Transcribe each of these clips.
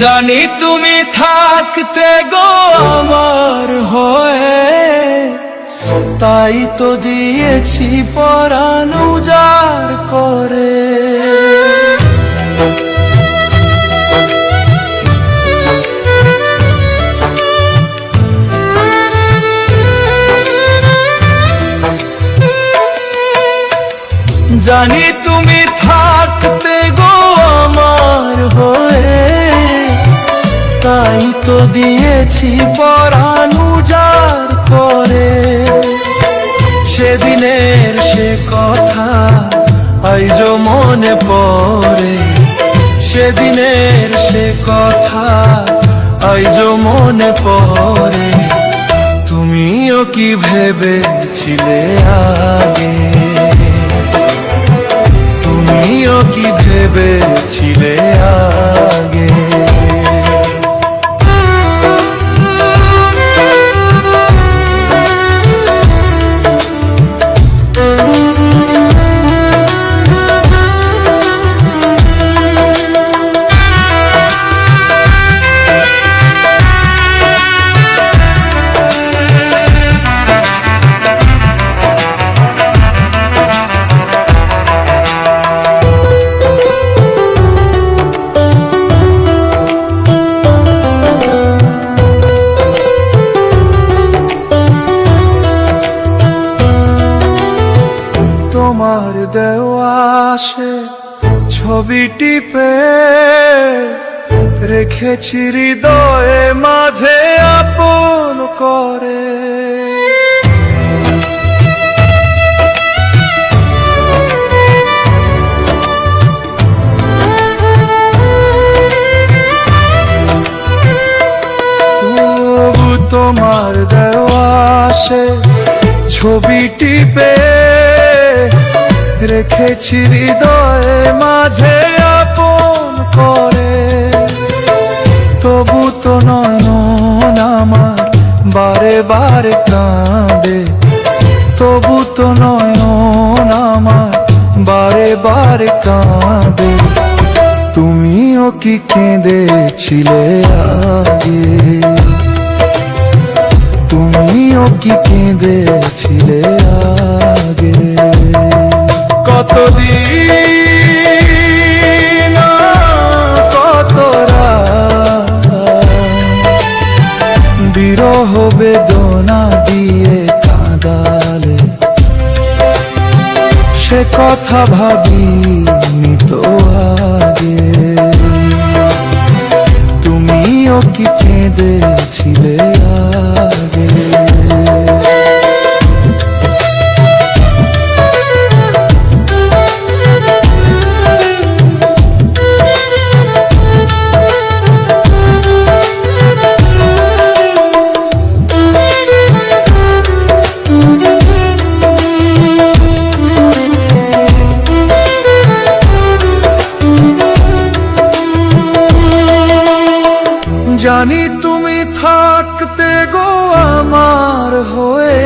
জানি তুমি থাকতে গো আমার হয়ে। তাই তো দিয়েছি পরাণ উজাড় করে। জানি তুমি থাকতে তো দিয়েছি পরাণ উজাড় করে। সেদিনের সে কথা আইজ মনে পড়ে। সেদিনের সে কথা আইজ মনে পড়ে। তুমিও কি ভেবেছিলে আগে? তোমার দেওয়া সে ছবিটি পে রেখেছি হৃদয়ে মাঝে আপন করে। তোমার দেওয়া সে ছবিটি পে রেখেছি হৃদয়ে মাঝে আপন করে। তবু তো নয়ন আমার বারে বারে কাঁদে। তবু তো নয়ন আমার বারে বারে কাঁদে। তুমিও কি কেঁদেছিলে আগে? তুমিও কি কেঁদেছিলে বেদনা দিয়ে কাঁদালে। সে কথা ভাবি তো আগে। তুমিও কি কেঁদেছিলে আগে জানি তুমি থাকতে গো আমার হয়ে।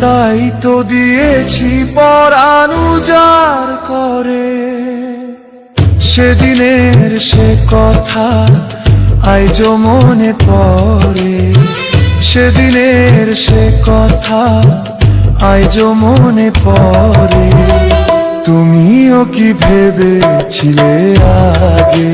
তাই তো দিয়েছি পরাণ উজাড় করে। সেদিনের সে কথা আইজ মনে পড়ে। সেদিনের সে কথা আইজ মনে পড়ে। তুমিও কি ভেবেছিলে আগে?